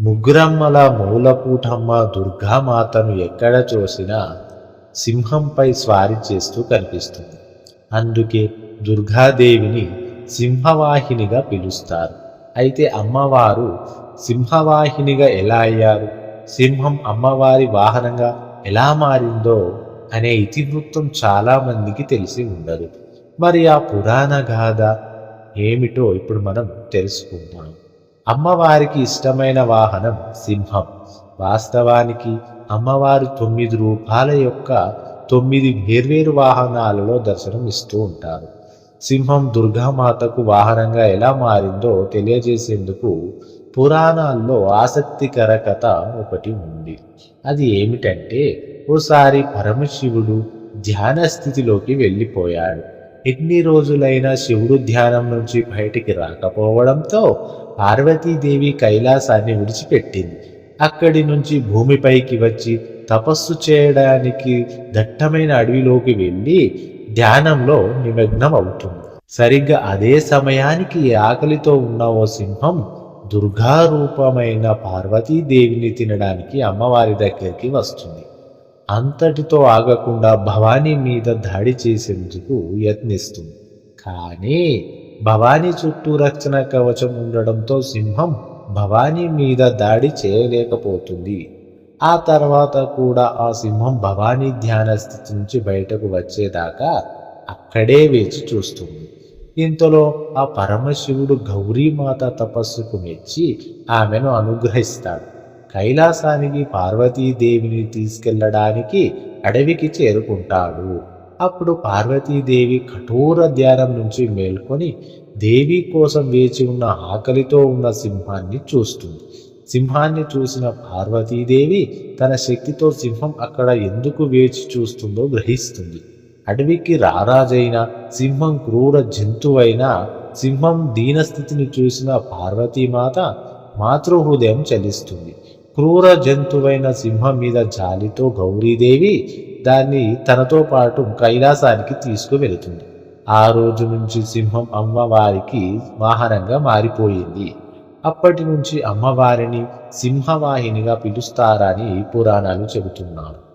ముగ్గురమ్మల మూలపూటమ్మ దుర్గామాతను ఎక్కడ చూసినా సింహంపై స్వారీ చేస్తూ కనిపిస్తుంది. అందుకే దుర్గాదేవిని సింహవాహినిగా పిలుస్తారు. అయితే అమ్మవారు సింహవాహినిగా ఎలా అయ్యారు? సింహం అమ్మవారి వాహనంగా ఎలా మారిందో అనే ఇతివృత్తం చాలా మందికి తెలిసి ఉండదు. మరి ఆ పురాణ గాథ ఏమిటో ఇప్పుడు మనం తెలుసుకుందాం. అమ్మవారికి ఇష్టమైన వాహనం సింహం. వాస్తవానికి అమ్మవారు తొమ్మిది రూపాల యొక్క తొమ్మిది వేర్వేరు వాహనాలలో దర్శనం ఇస్తూ ఉంటారు. సింహం దుర్గామాతకు వాహనంగా ఎలా మారిందో తెలియజేసేందుకు పురాణాల్లో ఆసక్తికర కథ ఒకటి ఉంది. అది ఏమిటంటే ఓసారి పరమశివుడు ధ్యాన స్థితిలోకి వెళ్ళిపోయాడు. ఎన్ని రోజులైనా శివుడు ధ్యానం నుంచి బయటికి రాకపోవడంతో పార్వతీదేవి కైలాసాన్ని విడిచిపెట్టింది. అక్కడి నుంచి భూమిపైకి వచ్చి తపస్సు చేయడానికి దట్టమైన అడవిలోకి వెళ్ళి ధ్యానంలో నిమగ్నం అవుతుంది సరిగ్గా అదే సమయానికి ఆకలితో ఉన్న ఓ సింహం దుర్గా రూపమైన పార్వతీదేవిని తినడానికి అమ్మవారి దగ్గరికి వస్తుంది. అంతటితో ఆగకుండా భవానీ మీద దాడి చేసేందుకు యత్నిస్తుంది. కానీ భవానీ చుట్టూ రక్షణ కవచం ఉండడంతో సింహం భవానీ మీద దాడి చేయలేకపోతుంది. ఆ తర్వాత కూడా ఆ సింహం భవానీ ధ్యాన స్థితి నుంచి బయటకు వచ్చేదాకా అక్కడే వేచి చూస్తుంది. ఇంతలో ఆ పరమశివుడు గౌరీమాత తపస్సుకు మెచ్చి ఆమెను అనుగ్రహిస్తాడు. కైలాసానికి పార్వతీదేవిని తీసుకెళ్ళడానికి అడవికి చేరుకుంటాడు. అప్పుడు పార్వతీదేవి కఠోర ధ్యానం నుంచి మేల్కొని దేవి కోసం వేచి ఉన్న ఆకలితో ఉన్న సింహాన్ని చూస్తుంది. సింహాన్ని చూసిన పార్వతీదేవి తన శక్తితో సింహం అక్కడ ఎందుకు వేచి చూస్తుందో గ్రహిస్తుంది. అడవికి రారాజైన సింహం క్రూర జంతువైన సింహం దీనస్థితిని చూసిన పార్వతీమాత మాతృహృదయం చలిస్తుంది. క్రూర జంతువైన సింహం మీద జాలితో గౌరీదేవి దాన్ని తనతో పాటు కైలాసానికి తీసుకువెళుతుంది. ఆ రోజు నుంచి సింహం అమ్మవారికి వాహనంగా మారిపోయింది. అప్పటి నుంచి అమ్మవారిని సింహవాహినిగా పిలుస్తారని పురాణాలు చెబుతున్నారు.